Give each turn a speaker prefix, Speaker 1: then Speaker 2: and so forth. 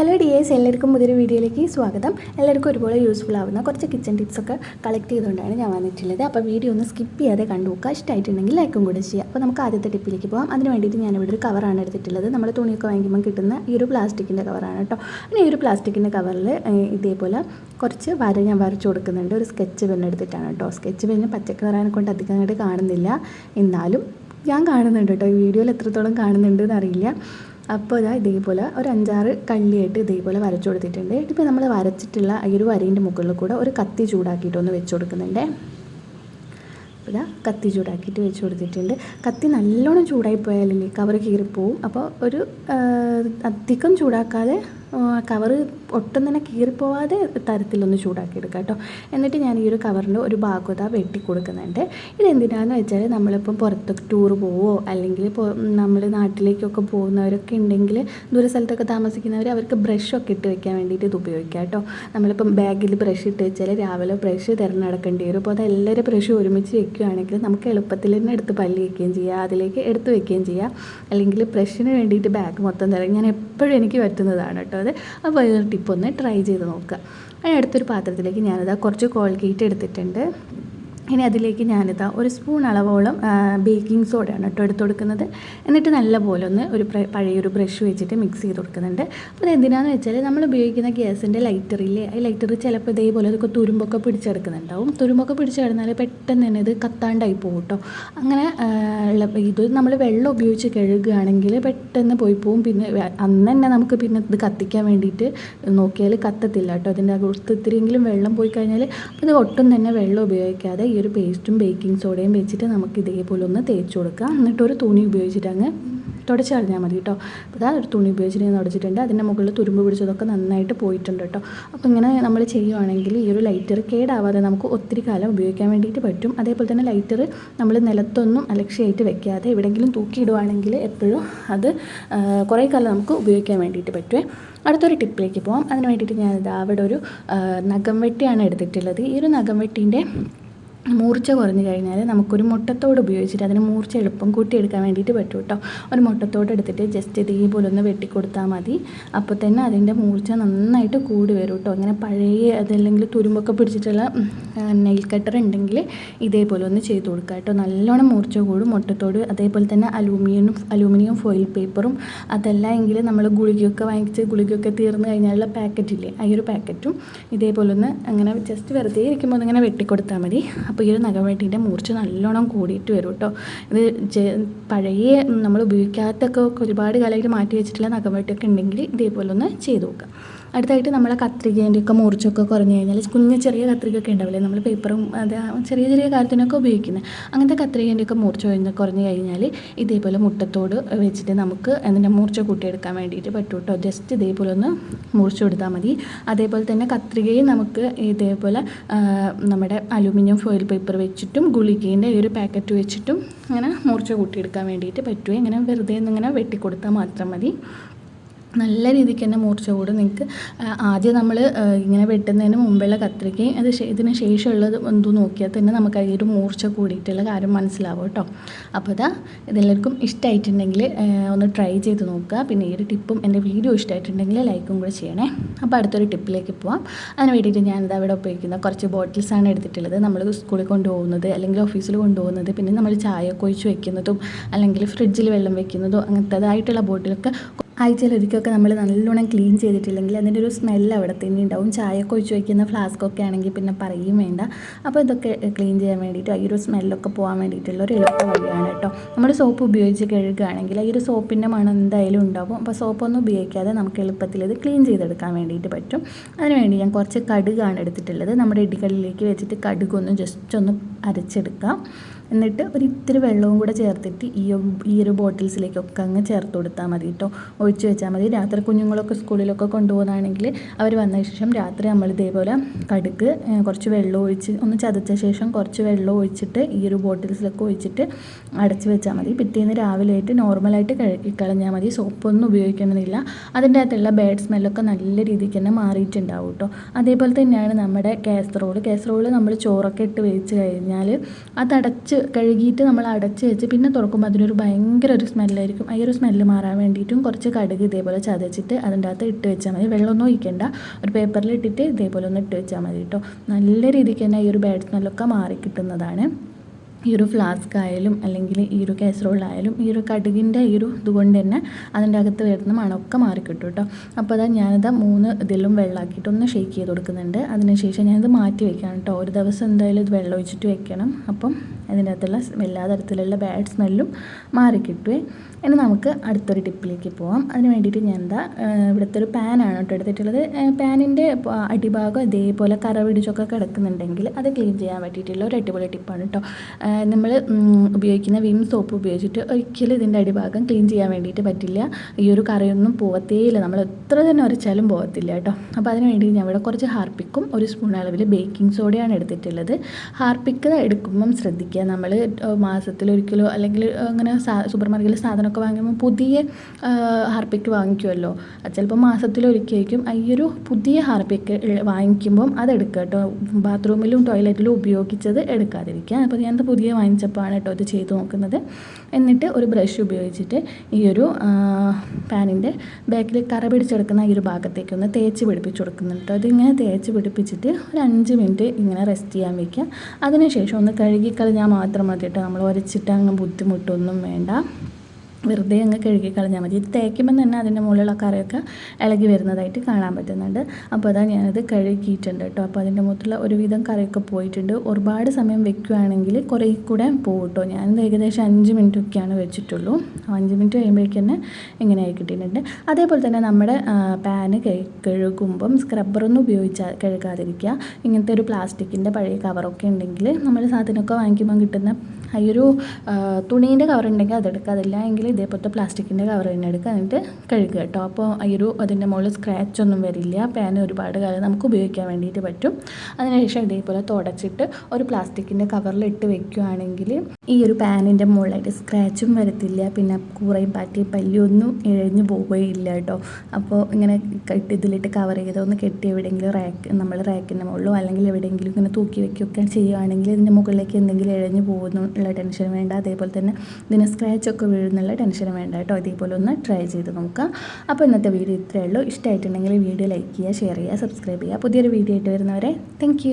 Speaker 1: Hello D S എല്ലാവർക്കും പുതിയൊരു വീഡിയോയിലേക്ക് സ്വാഗതം. എല്ലാവർക്കും ഒരുപോലെ യൂസ്ഫുൾ ആവുന്ന കുറച്ച് കിച്ചൺ ടിപ്സൊക്കെ കളക്ട് ചെയ്തുകൊണ്ടാണ് ഞാൻ വന്നിട്ടുള്ളത്. അപ്പോൾ വീഡിയോ ഒന്ന് സ്കിപ്പ് ചെയ്യാതെ കണ്ടു നോക്കുക. ഇഷ്ടമായിട്ടുണ്ടെങ്കിൽ ലൈക്കും കൂടെ ചെയ്യുക. അപ്പോൾ നമുക്ക് ആദ്യത്തെ ടിപ്പിലേക്ക് പോകാം അതിന് വേണ്ടിയിട്ട് ഞാനിവിടെ ഒരു കവറാണ് എടുത്തിട്ടുള്ളത്. നമ്മൾ തുണിയൊക്കെ വാങ്ങിക്കുമ്പോൾ കിട്ടുന്ന ഈ ഒരു പ്ലാസ്റ്റിക്കിന്റെ കവറാണ് കേട്ടോ. പിന്നെ ഈ ഒരു പ്ലാസ്റ്റിക്കിന്റെ കവറിൽ ഇതേപോലെ കുറച്ച് വര ഞാൻ വരച്ചു കൊടുക്കുന്നുണ്ട്. ഒരു സ്കെച്ച് പെൻ എടുത്തിട്ടാണ് കേട്ടോ. സ്കെച്ച് പെൻ പച്ചക്കളറാനെ കൊണ്ട് അധികം അങ്ങോട്ട് കാണുന്നില്ല. എന്നാലും ഞാൻ കാണുന്നുണ്ട് കേട്ടോ. ഈ വീഡിയോയിൽ എത്രത്തോളം കാണുന്നുണ്ട് എന്നറിയില്ല. അപ്പോൾ ഇതാ ഇതേപോലെ ഒരു അഞ്ചാറ് കള്ളിയായിട്ട് ഇതേപോലെ വരച്ചു കൊടുത്തിട്ടുണ്ട്. ഇപ്പോൾ നമ്മൾ വരച്ചിട്ടുള്ള ഈ ഒരു വരേന്റെ മുകളിൽ കൂടെ ഒരു കത്തി ചൂടാക്കിയിട്ട് ഒന്ന് വെച്ച് കൊടുക്കുന്നുണ്ട്. അപ്പോൾ ഇതാ കത്തി ചൂടാക്കിയിട്ട് വെച്ച് കൊടുത്തിട്ടുണ്ട്. കത്തി നല്ലോണം ചൂടായി പോയാലല്ലേ കവർ കീറിപ്പോവും. അപ്പോൾ ഒരു അധികം ചൂടാക്കാതെ കവർ ഒട്ടും തന്നെ കീറിപ്പോവാതെ തരത്തിലൊന്ന് ചൂടാക്കി എടുക്കുക കേട്ടോ. എന്നിട്ട് ഞാൻ ഈ ഒരു കവറിന്റെ ഒരു ഭാഗത വെട്ടി കൊടുക്കുന്നുണ്ട്. ഇതെന്തിനാന്ന് വെച്ചാൽ നമ്മളിപ്പം പുറത്തൊക്കെ ടൂർ പോവോ അല്ലെങ്കിൽ നമ്മൾ നാട്ടിലേക്കൊക്കെ പോകുന്നവരൊക്കെ ഉണ്ടെങ്കിൽ ദൂര സ്ഥലത്തൊക്കെ താമസിക്കുന്നവർ അവർക്ക് ബ്രഷൊക്കെ ഇട്ട് വെക്കാൻ വേണ്ടിയിട്ട് ഇത് ഉപയോഗിക്കാം കേട്ടോ. നമ്മളിപ്പം ബാഗിൽ ബ്രഷ് ഇട്ട് വെച്ചാൽ രാവിലെ ബ്രഷ് തിരഞ്ഞെടുക്കേണ്ടി വരും. അപ്പോൾ അത് എല്ലാവരും ബ്രഷ് ഒരുമിച്ച് വെക്കുകയാണെങ്കിൽ നമുക്ക് എളുപ്പത്തിൽ തന്നെ എടുത്ത് പല്ല് വയ്ക്കുകയും ചെയ്യാം അതിലേക്ക് എടുത്ത് വെക്കുകയും ചെയ്യാം. അല്ലെങ്കിൽ ബ്രഷിന് വേണ്ടിയിട്ട് ബാഗ് മൊത്തം തരാം ഞാൻ എപ്പോഴും എനിക്ക് പറ്റുന്നതാണ് കേട്ടോ. അത് അപ്പോൾ ടിപ്പ് ഒന്ന് ട്രൈ ചെയ്ത് നോക്കുക. അതിന് അടുത്തൊരു പാത്രത്തിലേക്ക് ഞാനിതാ കുറച്ച് കോൾഗേറ്റ് എടുത്തിട്ടുണ്ട്. ഇനി അതിലേക്ക് ഞാനിതാ ഒരു സ്പൂൺ അളവോളം ബേക്കിംഗ് സോഡയാണ് കേട്ടോ എടുത്ത് കൊടുക്കുന്നത്. എന്നിട്ട് നല്ല പോലെ ഒന്ന് ഒരു പഴയൊരു ബ്രഷ് വെച്ചിട്ട് മിക്സ് ചെയ്ത് കൊടുക്കുന്നുണ്ട്. അപ്പോൾ എന്തിനാണെന്ന് വെച്ചാൽ നമ്മൾ ഉപയോഗിക്കുന്ന ഗ്യാസിന്റെ ലൈറ്ററില്ലേ ആ ലൈറ്റർ ചിലപ്പോൾ ഇതേപോലെ അതൊക്കെ തുരുമ്പൊക്കെ പിടിച്ചെടുക്കുന്നുണ്ടാവും. തുരുമ്പൊക്കെ പിടിച്ചെടുന്നാൽ പെട്ടെന്ന് തന്നെ ഇത് കത്താണ്ടായി പോകും കേട്ടോ. അങ്ങനെ ആ, ഉള്ള ഇത് നമ്മൾ വെള്ളം ഉപയോഗിച്ച് കഴുകുകയാണെങ്കിൽ പെട്ടെന്ന് പോയി പോവും. പിന്നെ അന്ന് തന്നെ നമുക്ക് പിന്നെ ഇത് കത്തിക്കാൻ വേണ്ടിയിട്ട് നോക്കിയാൽ കത്തത്തില്ല കേട്ടോ. അതിന്റെ അകത്ത് ഇത്തിരിയെങ്കിലും വെള്ളം പോയി കഴിഞ്ഞാൽ അപ്പോൾ ഇത് ഒട്ടും തന്നെ വെള്ളം ഉപയോഗിക്കാതെ ഈ ഒരു പേസ്റ്റും ബേക്കിംഗ് സോഡയും വെച്ചിട്ട് നമുക്ക് ഇതേപോലെ ഒന്ന് തേച്ച് കൊടുക്കാം. എന്നിട്ട് ഒരു തുണി ഉപയോഗിച്ചിട്ട് അങ്ങ് തുടച്ച് കളഞ്ഞാൽ മതി കേട്ടോ. അപ്പോൾ ഒരു തുണി ഉപയോഗിച്ച് ഞാൻ തുടച്ചിട്ടുണ്ട്. അതിന്റെ മുകളിൽ തുരുമ്പ് പിടിച്ചതൊക്കെ നന്നായിട്ട് പോയിട്ടുണ്ട് കേട്ടോ. അപ്പോൾ ഇങ്ങനെ നമ്മൾ ചെയ്യുവാണെങ്കിൽ ഈ ഒരു ലൈറ്റർ കേടാവാതെ നമുക്ക് ഒത്തിരി കാലം ഉപയോഗിക്കാൻ വേണ്ടിയിട്ട് പറ്റും. അതേപോലെ തന്നെ ലൈറ്റർ നമ്മൾ നിലത്തൊന്നും അലക്ഷ്യമായിട്ട് വെക്കാതെ എവിടെയെങ്കിലും തൂക്കിയിടുവാണെങ്കിൽ എപ്പോഴും അത് കുറേ കാലം നമുക്ക് ഉപയോഗിക്കാൻ വേണ്ടിയിട്ട് പറ്റുമേ അടുത്തൊരു ടിപ്പിലേക്ക് പോകാം അതിന് വേണ്ടിയിട്ട് ഞാൻ അവിടെ ഒരു നഖം വെട്ടിയാണ് എടുത്തിട്ടുള്ളത്. ഈ ഒരു നഖം വെട്ടീന്റെ മൂർച്ച കുറഞ്ഞു കഴിഞ്ഞാൽ നമുക്കൊരു മുട്ടത്തോട് ഉപയോഗിച്ചിട്ട് അതിന് മൂർച്ച എളുപ്പം കൂട്ടിയെടുക്കാൻ വേണ്ടിയിട്ട് പറ്റും കേട്ടോ. ഒരു മുട്ടത്തോട് എടുത്തിട്ട് ജസ്റ്റ് ഇതേപോലെ ഒന്ന് വെട്ടിക്കൊടുത്താൽ മതി. അപ്പോൾ തന്നെ അതിന്റെ മൂർച്ച നന്നായിട്ട് കൂടി വരും കേട്ടോ. അങ്ങനെ പഴയ അതല്ലെങ്കിൽ തുരുമ്പൊക്കെ പിടിച്ചിട്ടുള്ള നെയിൽ കട്ടർ ഉണ്ടെങ്കിൽ ഇതേപോലെ ഒന്ന് ചെയ്ത് കൊടുക്കുക കേട്ടോ. നല്ലോണം മൂർച്ച കൂടും മുട്ടത്തോട്. അതേപോലെ തന്നെ അലൂമിനിയം അലൂമിനിയം ഫോയിൽ പേപ്പറും അതല്ല എങ്കിൽ നമ്മൾ ഗുളികയൊക്കെ വാങ്ങിച്ച് ഗുളികയൊക്കെ തീർന്നു കഴിഞ്ഞാലുള്ള പാക്കറ്റില്ലേ ആ ഒരു പാക്കറ്റും ഇതേപോലെ ഒന്ന് അങ്ങനെ ജസ്റ്റ് വെറുതെ ഇരിക്കുമ്പോൾ ഒന്നിങ്ങനെ വെട്ടിക്കൊടുത്താൽ മതി. അപ്പോൾ ഈ ഒരു നഖവെട്ടിന്റെ മൂർച്ച നല്ലോണം കൂടിയിട്ട് വരും കേട്ടോ ഇത് പഴയ നമ്മൾ ഉപയോഗിക്കാത്തൊക്കെ ഒരുപാട് കാലമായിട്ട് മാറ്റി വെച്ചിട്ടുള്ള നഖവെട്ടൊക്കെ ഉണ്ടെങ്കിൽ ഇതേപോലെ ഒന്ന് ചെയ്ത് നോക്കാം. അടുത്തായിട്ട് നമ്മളെ കത്രികേന്റെയൊക്കെ മുറിച്ചൊക്കെ കുറഞ്ഞു കഴിഞ്ഞാൽ കുഞ്ഞ് ചെറിയ കത്രികയൊക്കെ ഉണ്ടാവില്ലേ? നമ്മൾ പേപ്പറും അത് ചെറിയ ചെറിയ കാര്യത്തിനൊക്കെ ഉപയോഗിക്കുന്നത്. അങ്ങനത്തെ കത്രികേന്റെയൊക്കെ മൂർച്ച കഴിഞ്ഞ് കുറഞ്ഞു കഴിഞ്ഞാൽ ഇതേപോലെ മുട്ടത്തോട് വെച്ചിട്ട് നമുക്ക് അതിന്റെ മൂർച്ച കൂട്ടിയെടുക്കാൻ വേണ്ടിയിട്ട് പറ്റും കേട്ടോ. ജസ്റ്റ് ഇതേപോലെ ഒന്ന് മുറിച്ച് കൊടുത്താൽ മതി. അതേപോലെ തന്നെ കത്രികയും നമുക്ക് ഇതേപോലെ നമ്മുടെ അലുമിനിയം ഫോയിൽ പേപ്പർ വെച്ചിട്ടും ഗുളികേന്റെ ഈ ഒരു പാക്കറ്റ് വെച്ചിട്ടും അങ്ങനെ മൂർച്ച കൂട്ടിയെടുക്കാൻ വേണ്ടിയിട്ട് പറ്റുമോ ഇങ്ങനെ വെറുതെ ഒന്നിങ്ങനെ വെട്ടിക്കൊടുത്താൽ മാത്രം മതി. നല്ല രീതിക്ക് തന്നെ മൂർച്ച കൂടും നിങ്ങൾക്ക് ആദ്യം നമ്മൾ ഇങ്ങനെ വെട്ടുന്നതിന് മുമ്പുള്ള കത്രികയും അത് ഇതിന് ശേഷമുള്ളത് എന്തോ നോക്കിയാൽ തന്നെ നമുക്ക് അതിൽ ഒരു മൂർച്ച കൂടിയിട്ടുള്ള കാര്യം മനസ്സിലാവും കേട്ടോ. അപ്പോൾ ഇതാ ഇതെല്ലാവർക്കും ഇഷ്ടമായിട്ടുണ്ടെങ്കിൽ ഒന്ന് ട്രൈ ചെയ്ത് നോക്കുക. പിന്നെ ഈ ഒരു ടിപ്പും എന്റെ വീഡിയോ ഇഷ്ടമായിട്ടുണ്ടെങ്കിൽ ലൈക്കും കൂടെ ചെയ്യണേ. അപ്പോൾ അടുത്തൊരു ടിപ്പിലേക്ക് പോവാം. അതിന് വേണ്ടിയിട്ട് ഞാനിത് അവിടെ ഉപയോഗിക്കുന്ന കുറച്ച് ബോട്ടിൽസാണ് എടുത്തിട്ടുള്ളത്. നമ്മൾ സ്കൂളിൽ കൊണ്ടുപോകുന്നത് അല്ലെങ്കിൽ ഓഫീസിൽ കൊണ്ടുപോകുന്നത് പിന്നെ നമ്മൾ ചായ ഒക്കെ ഒഴിച്ച് വെക്കുന്നതും അല്ലെങ്കിൽ ഫ്രിഡ്ജിൽ വെള്ളം വെക്കുന്നതും അങ്ങനത്തേതായിട്ടുള്ള ബോട്ടിലൊക്കെ ആഴ്ചയിലൊരിക്കലൊക്കെ നമ്മൾ നല്ലോണം ക്ലീൻ ചെയ്തിട്ടില്ലെങ്കിൽ അതിന്റെ ഒരു സ്മെല്ല് അവിടെ തന്നെ ഉണ്ടാവും. ചായയൊക്കെ ഒഴിച്ച് വയ്ക്കുന്ന ഫ്ലാസ്കൊക്കെ ആണെങ്കിൽ പിന്നെ പറയും വേണ്ട. അപ്പോൾ ഇതൊക്കെ ക്ലീൻ ചെയ്യാൻ വേണ്ടിയിട്ട് ഈ ഒരു സ്മെല്ലൊക്കെ പോകാൻ വേണ്ടിയിട്ടുള്ള ഒരു എളുപ്പ വഴിയാണ് കേട്ടോ. നമ്മൾ സോപ്പ് ഉപയോഗിച്ച് കഴുകുകയാണെങ്കിൽ ഈ ഒരു സോപ്പിന്റെ മണം എന്തായാലും ഉണ്ടാവും. അപ്പോൾ സോപ്പൊന്നും ഉപയോഗിക്കാതെ നമുക്ക് എളുപ്പത്തിൽ ഇത് ക്ലീൻ ചെയ്തെടുക്കാൻ വേണ്ടിയിട്ട് പറ്റും. അതിനുവേണ്ടി ഞാൻ കുറച്ച് കടുകാണ് എടുത്തിട്ടുള്ളത്. നമ്മുടെ ഇടികളിലേക്ക് വെച്ചിട്ട് കടുകൊന്ന് ജസ്റ്റ് ഒന്ന് അരച്ചെടുക്കാം. എന്നിട്ട് ഒരു ഇത്തിരി വെള്ളവും കൂടെ ചേർത്തിട്ട് ഈ ഈ ഒരു ബോട്ടിൽസിലേക്കൊക്കെ അങ്ങ് ചേർത്ത് കൊടുത്താൽ മതി കേട്ടോ ഒഴിച്ചു വെച്ചാൽ മതി. രാത്രി കുഞ്ഞുങ്ങളൊക്കെ സ്കൂളിലൊക്കെ കൊണ്ടുപോകുന്നതാണെങ്കിൽ അവർ വന്ന ശേഷം രാത്രി നമ്മൾ ഇതേപോലെ കടുക്ക് കുറച്ച് വെള്ളം ഒഴിച്ച് ഒന്ന് ചതച്ച ശേഷം കുറച്ച് വെള്ളം ഒഴിച്ചിട്ട് ഈ ഒരു ബോട്ടിൽസിലൊക്കെ ഒഴിച്ചിട്ട് അടച്ച് വെച്ചാൽ മതി. പിറ്റേന്ന് രാവിലെ ആയിട്ട് നോർമലായിട്ട് കഴുകിക്കളഞ്ഞാൽ മതി. സോപ്പൊന്നും ഉപയോഗിക്കണമെന്നില്ല അതിന്റെ അകത്തുള്ള ബാഡ് സ്മെല്ലൊക്കെ നല്ല രീതിക്ക് തന്നെ മാറിയിട്ടുണ്ടാവും കേട്ടോ അതേപോലെ തന്നെയാണ് നമ്മുടെ കാസറോൾ കാസറോൾ നമ്മൾ ചോറൊക്കെ ഇട്ട് വേവിച്ച് കഴിഞ്ഞാൽ അതടച്ച് കഴുകിയിട്ട് നമ്മൾ അടച്ച് വെച്ച് പിന്നെ തുറക്കുമ്പോൾ അതിനൊരു ഭയങ്കര ഒരു സ്മെല്ലായിരിക്കും ഒരു സ്മെല്ല് മാറാൻ വേണ്ടിയിട്ടും കുറച്ച് കടുക് ഇതേപോലെ ചതച്ചിട്ട് അതിന്റെ അകത്ത് ഇട്ട് വെച്ചാൽ മതി. വെള്ളമൊന്നും ഒഴിക്കണ്ട. ഒരു പേപ്പറിൽ ഇട്ടിട്ട് ഇതേപോലെ ഒന്ന് ഇട്ട് വെച്ചാൽ മതി കേട്ടോ നല്ല രീതിക്ക് തന്നെ ഈ ഒരു ബാഡ് സ്മെല്ലൊക്കെ മാറി കിട്ടുന്നതാണ്. ഈ ഒരു ഫ്ലാസ്ക് ആയാലും അല്ലെങ്കിൽ ഈ ഒരു കാസറോളായാലും ഈ ഒരു കടുകിന്റെ ഈ ഒരു ഇതുകൊണ്ട് തന്നെ അതിന്റെ അകത്ത് വരുന്ന മണമൊക്കെ മാറിക്കിട്ടും കേട്ടോ. അപ്പോൾ അതാ ഞാനിത് മൂന്ന് ഇതിലും വെള്ളമാക്കിയിട്ട് ഒന്ന് ഷെയ്ക്ക് ചെയ്ത് കൊടുക്കുന്നുണ്ട്. അതിനുശേഷം ഞാനിത് മാറ്റി വെക്കണം കേട്ടോ. ഒരു ദിവസം എന്തായാലും ഇത് വെള്ളം ഒഴിച്ചിട്ട് വെക്കണം. അപ്പം അതിന്റെ അകത്തുള്ള എല്ലാ തരത്തിലുള്ള ബാഡ് സ്മെല്ലും മാറിക്കിട്ടുവേ. ഇനി നമുക്ക് അടുത്തൊരു ടിപ്പിലേക്ക് പോവാം. അതിന് വേണ്ടിയിട്ട് ഞാൻ എന്താ ഇവിടുത്തെ ഒരു പാനാണ് കേട്ടോ എടുത്തിട്ടുള്ളത്. പാനിന്റെ അടിഭാഗം ഇതേപോലെ കറ പിടിച്ചൊക്കെ കിടക്കുന്നുണ്ടെങ്കിൽ അത് ക്ലീൻ ചെയ്യാൻ പറ്റിയിട്ടുള്ള ഒരു അടിപൊളി ടിപ്പാണ് കേട്ടോ. നമ്മൾ ഉപയോഗിക്കുന്ന വിം സോപ്പ് ഉപയോഗിച്ചിട്ട് ഒരിക്കലും ഇതിന്റെ അടിഭാഗം ക്ലീൻ ചെയ്യാൻ വേണ്ടിയിട്ട് പറ്റില്ല. ഈ ഒരു കറയൊന്നും പോകത്തേയില്ല നമ്മൾ എത്ര തന്നെ ഉരച്ചാലും പോകത്തില്ല കേട്ടോ. അപ്പോൾ അതിന് വേണ്ടി ഞാൻ ഇവിടെ കുറച്ച് ഹാർപ്പിക്കും ഒരു സ്പൂൺ അളവിൽ ബേക്കിംഗ് സോഡയാണ് എടുത്തിട്ടുള്ളത്. ഹാർപ്പിക്ക് എടുക്കുമ്പം ശ്രദ്ധിക്കുക. നമ്മൾ മാസത്തിലൊരിക്കലോ അല്ലെങ്കിൽ അങ്ങനെ സൂപ്പർ മാർക്കറ്റിൽ സാധനമൊക്കെ വാങ്ങുമ്പോൾ പുതിയ ഹാർപ്പിക്ക് വാങ്ങിക്കുമല്ലോ ചിലപ്പോൾ മാസത്തിലൊരിക്കലായിരിക്കും. ഈ ഒരു പുതിയ ഹാർപ്പിക്ക് വാങ്ങിക്കുമ്പം അതെടുക്കുക കേട്ടോ. ബാത്റൂമിലും ടോയ്ലറ്റിലും ഉപയോഗിച്ചത് എടുക്കാതിരിക്കുക അപ്പോൾ ഞാനത് പുതിയ വാങ്ങിച്ചപ്പോഴാണ് കേട്ടോ ഇത് ചെയ്ത് നോക്കുന്നത്. എന്നിട്ട് ഒരു ബ്രഷ് ഉപയോഗിച്ചിട്ട് ഈ ഒരു പാനിന്റെ ബാക്കിൽ കറ പിടിച്ചെടുക്കുന്ന ഈ ഒരു ഭാഗത്തേക്ക് ഒന്ന് തേച്ച് പിടിപ്പിച്ച് കൊടുക്കുന്നുണ്ട് കേട്ടോ. ഇതിങ്ങനെ തേച്ച് പിടിപ്പിച്ചിട്ട് ഒരു അഞ്ച് മിനിറ്റ് ഇങ്ങനെ റെസ്റ്റ് ചെയ്യാൻ വയ്ക്കുക അതിനുശേഷം ഒന്ന് കഴുകിക്കളഞ്ഞാൽ മാത്രം മതി കേട്ടോ നമ്മൾ ഉരച്ചിട്ട് അങ്ങ് ബുദ്ധിമുട്ടൊന്നും വേണ്ട. വെറുതെ അങ്ങ് കഴുകി കളഞ്ഞാൽ മതി. ഇത് തേക്കുമ്പം തന്നെ അതിന്റെ മുകളിലുള്ള കറിയൊക്കെ ഇളകി വരുന്നതായിട്ട് കാണാൻ പറ്റുന്നുണ്ട്. അപ്പോൾ അതാ ഞാനത് കഴുകിയിട്ടുണ്ട് കേട്ടോ. അപ്പോൾ അതിന്റെ മുകളിലുള്ള ഒരുവിധം കറിയൊക്കെ പോയിട്ടുണ്ട്. ഒരുപാട് സമയം വെക്കുകയാണെങ്കിൽ കുറേ കൂടെ പോകും കേട്ടോ. ഞാനത് ഏകദേശം അഞ്ച് മിനിറ്റ് ഒക്കെയാണ് വെച്ചിട്ടുള്ളൂ അഞ്ച് മിനിറ്റ് കഴിയുമ്പോഴേക്ക് തന്നെ ഇങ്ങനെ ആയി കിട്ടിയിട്ടുണ്ട്. അതേപോലെ തന്നെ നമ്മുടെ പാന് കഴുകുമ്പം സ്ക്രബ്ബറൊന്നും ഉപയോഗിച്ചാൽ കഴുകാതിരിക്കുക. ഇങ്ങനത്തെ ഒരു പ്ലാസ്റ്റിക്കിന്റെ പഴയ കവറൊക്കെ ഉണ്ടെങ്കിൽ നമ്മൾ സാധനമൊക്കെ വാങ്ങിക്കുമ്പോൾ കിട്ടുന്ന ഈ ഒരു തുണീന്റെ കവർ ഉണ്ടെങ്കിൽ അതെടുക്കാതില്ല എങ്കിൽ ഇതേപോലത്തെ പ്ലാസ്റ്റിക്കിന്റെ കവർ തന്നെ എടുക്കുക എന്നിട്ട് കഴുകുക കേട്ടോ. അപ്പോൾ ഈ ഒരു അതിന്റെ മുകളിൽ സ്ക്രാച്ച് ഒന്നും വരില്ല. പാൻ ഒരുപാട് കാലം നമുക്ക് ഉപയോഗിക്കാൻ വേണ്ടിയിട്ട് പറ്റും. അതിനുശേഷം ഇതേപോലെ തുടച്ചിട്ട് ഒരു പ്ലാസ്റ്റിക്കിന്റെ കവറിൽ ഇട്ട് വെക്കുകയാണെങ്കിൽ ഈ ഒരു പാനിന്റെ മുകളിലായിട്ട് സ്ക്രാച്ചും വരത്തില്ല. പിന്നെ കൂറയും പാറ്റി പല്ലിയൊന്നും ഇഴഞ്ഞു പോവുകയില്ല കേട്ടോ. അപ്പോൾ ഇങ്ങനെ കെട്ടി ഇതിലിട്ട് കവർ ചെയ്ത് ഒന്ന് കെട്ടി എവിടെയെങ്കിലും റാക്ക് നമ്മൾ റാക്കിന്റെ മുകളിലോ അല്ലെങ്കിൽ എവിടെയെങ്കിലും ഇങ്ങനെ തൂക്കി വെക്കുകയൊക്കെ ചെയ്യുകയാണെങ്കിൽ ഇതിന്റെ മുകളിലേക്ക് എന്തെങ്കിലും ഇഴഞ്ഞു പോകുന്നു ഉള്ള ടെൻഷൻ വേണ്ട. അതേപോലെ തന്നെ ഇതിന് സ്ക്രാച്ചൊക്കെ വീഴുന്നുള്ള ടെൻഷൻ വേണ്ട കേട്ടോ. ഇതേപോലെ ഒന്ന് ട്രൈ ചെയ്ത് നോക്കുക. അപ്പോൾ ഇന്നത്തെ വീഡിയോ ഇത്രയേ ഉള്ളൂ. ഇഷ്ടമായിട്ടുണ്ടെങ്കിൽ വീഡിയോ ലൈക്ക് ചെയ്യുക ഷെയർ ചെയ്യുക സബ്സ്ക്രൈബ് ചെയ്യുക. പുതിയൊരു വീഡിയോ ആയിട്ട് വരുന്നവരെ താങ്ക്